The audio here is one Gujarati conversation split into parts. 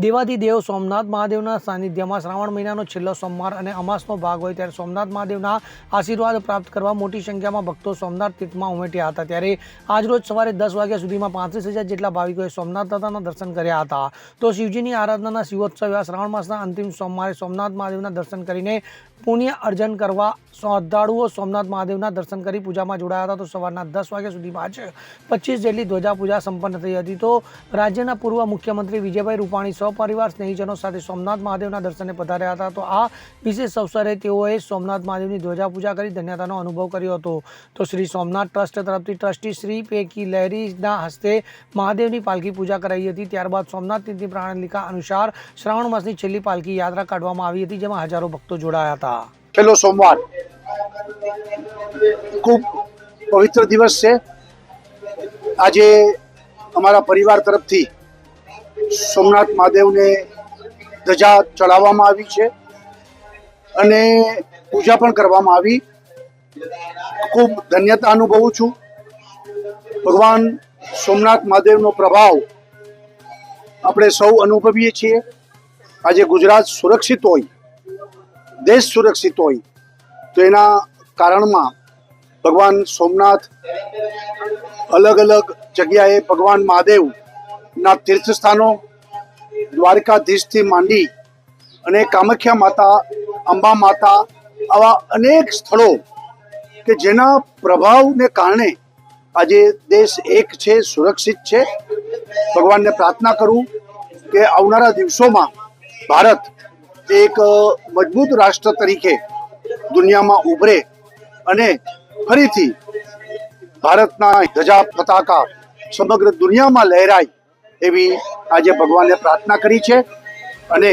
દેવાધિદેવ સોમનાથ મહાદેવના સાનિધ્યમાં શ્રાવણ મહિનાનો છેલ્લો સોમવાર અને અમાસનો ભાગ હોય ત્યારે સોમનાથ મહાદેવના આશીર્વાદ પ્રાપ્ત કરવા મોટી સંખ્યામાં ભક્તો સોમનાથ તીર્થમાં ઉમેટ્યા હતા. ત્યારે આજરોજ સવારે દસ વાગ્યા સુધીમાં પાંત્રીસ હજાર જેટલા ભાવિકોએ સોમનાથ દાદાના દર્શન કર્યા હતા. તો શિવજીની આરાધનાના શિવોત્સવ એવા શ્રાવણ માસના અંતિમ સોમવારે સોમનાથ મહાદેવના દર્શન કરીને પુણ્ય અર્જન કરવા શ્રદ્ધાળુઓ સોમનાથ મહાદેવના દર્શન કરી પૂજામાં જોડાયા હતા. તો સવારના દસ વાગ્યા સુધીમાં જ પચીસ જેટલી ધ્વજા પૂજા સંપન્ન થઈ હતી. તો રાજ્યના પૂર્વ મુખ્યમંત્રી વિજયભાઈ રૂપાણી સપરિવાર સ્નેહીજનો સાથે સોમનાથ મહાદેવના દર્શને પધાર્યા હતા. તો આ વિશેષ અવસરે તેઓએ સોમનાથ મહાદેવની ધ્વજા કરી, ધન્યતાનો અનુભવ કર્યો હતો. તો શ્રી સોમનાથ ટ્રસ્ટ તરફથી ટ્રસ્ટી શ્રી પેકી લહેરીના હસ્તે મહાદેવની પાલખી પૂજા કરાઈ હતી. ત્યારબાદ સોમનાથ તીર્થની પ્રાણલિકા અનુસાર શ્રાવણ માસની છેલ્લી પાલખી યાત્રા કાઢવામાં આવી હતી, જેમાં હજારો ભક્તો જોડાયા હતા. છેલ્લો સોમવાર ખૂબ પવિત્ર દિવસ છે. આજે અમારા પરિવાર તરફથી સોમનાથ મહાદેવને ધજા ચડાવવામાં આવી છે અને પૂજા પણ કરવામાં આવી. ખૂબ ધન્યતા અનુભવું છું. ભગવાન સોમનાથ મહાદેવનો પ્રભાવ આપણે સૌ અનુભવીએ છીએ. આજે ગુજરાત સુરક્ષિત હોય, દેશ સુરક્ષિત હોય, તો એના કારણમાં ભગવાન સોમનાથ અલગ અલગ જગ્યાએ ભગવાન મહાદેવના તીર્થસ્થાનો દ્વારકાધીશથી માંડી અને કામાખ્યા માતા, અંબા માતા આવા અનેક સ્થળો કે જેના પ્રભાવને કારણે આજે દેશ એક છે, સુરક્ષિત છે. ભગવાનને પ્રાર્થના કરું કે આવનારા દિવસોમાં ભારત એક મજબૂત રાષ્ટ્ર તરીકે દુનિયામાં ઉભરે અને ફરીથી ભારતના ધજા પતાકા સમગ્ર દુનિયામાં લહેરાય એવી આજે ભગવાનને પ્રાર્થના કરી છે અને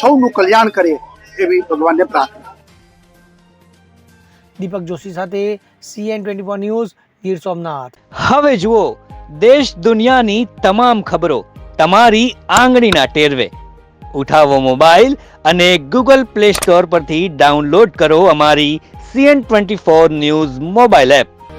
સૌનું કલ્યાણ કરે એવી ભગવાનને પ્રાર્થના. દીપક જોશી સાથે CN twenty four news Gir Somnath. હવે જુઓ દેશ દુનિયાની તમામ ખબરો તમારી આંગળીના ટેરવે. ઉઠાવો મોબાઈલ અને ગૂગલ પ્લે સ્ટોર પરથી ડાઉનલોડ કરો અમારી CN twenty four news mobile app.